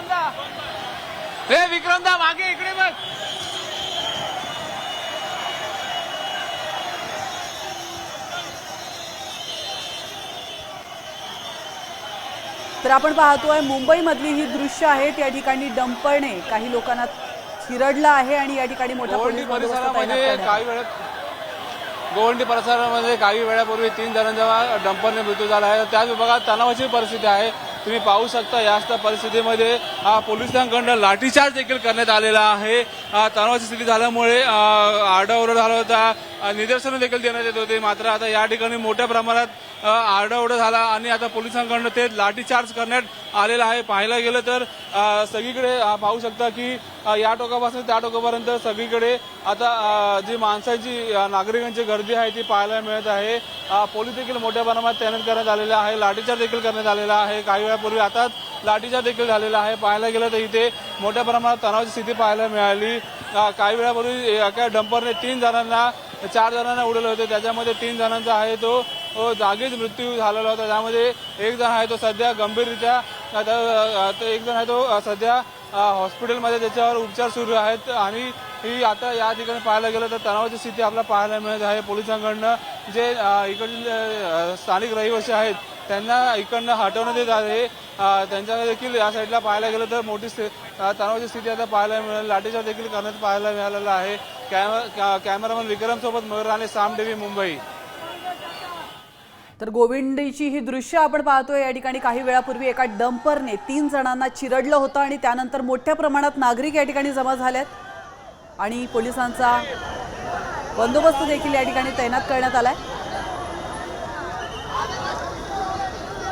विक्रमदा हे विक्रमदा मागे इकडे बघ. तर आपण पाहतोय मुंबईमधली ही दृश्य आहेत या ठिकाणी डंपरने काही लोकांना चिरडलं आहे आणि या ठिकाणी मोठा परिसरामध्ये काही वेळात गोवंडी परिसरामध्ये काही वेळापूर्वी तीन जणांचा डंपरने मृत्यू झाला आहे. त्याच विभागात तणावाची परिस्थिती आहे. तुम्ही पाहू शकता याच परिस्थितीमध्ये पोलिसांकडनं लाठीचार्ज देखील करण्यात आलेला आहे. तणावाची स्थिती झाल्यामुळे आ, आरडाओरड झाला होता. निदर्शनं देखील देण्यात येत होते. मात्र आता या ठिकाणी मोठ्या प्रमाणात आरडाओरड झाला आणि आता पोलिसांकडनं ते लाठीचार्ज करण्यात आलेलं आहे. पाहायला गेलं तर सगळीकडे पाहू शकता की या टोकापासून त्या टोकापर्यंत सगळीकडे आता जी माणसाची नागरिकांची गर्दी आहे ती पाहायला मिळत आहे. पोलीस देखील मोठ्या प्रमाणात तैनात करण्यात आलेले आहे. लाठीचार्ज देखील करण्यात आलेला आहे. काही वेळापूर्वी आता लाठीचार्ज देखील झालेला आहे. पाहायला गेलं तर इथे मोठ्या प्रमाणात तणावाची स्थिती पाहायला मिळाली. काही वेळापूर्वी एका डंपरने तीन जणांना चार जणांना उडवले होते. त्याच्यामध्ये तीन जणांचा आहे तो जागीच मृत्यू झालेला होता. त्यामध्ये एक जण आहे तो सध्या गंभीररित्या एक जण आहे तो सध्या हॉस्पिटलमध्ये त्याच्यावर उपचार सुरू आहेत आणि ही आता या ठिकाणी पाहायला गेलं तर तणावाची स्थिती आपल्याला पाहायला मिळत आहे. पोलिसांकडनं जे अ, इकडले स्थानिक रहिवासी आहेत त्यांना इकडनं हटवण्यात येत आहे. त्यांच्या देखील या साईडला पाहायला गेलं तर मोठी तणावाची स्थिती आता पाहायला मिळेल. लाठीचार्ज देखील करण्यात पाहायला मिळालेला आहे. कॅमेरा कॅमेरामन विक्रमसोबत मयूर राणे साम टीव्ही मुंबई. तर गोविंदीची ही दृश्य आपण पाहतोय. या ठिकाणी काही वेळापूर्वी एका डंपरने तीन जणांना चिरडलं होतं आणि त्यानंतर मोठ्या प्रमाणात नागरिक या ठिकाणी जमा झाल्यात आणि पोलिसांचा बंदोबस्त देखील या ठिकाणी तैनात करण्यात आलाय.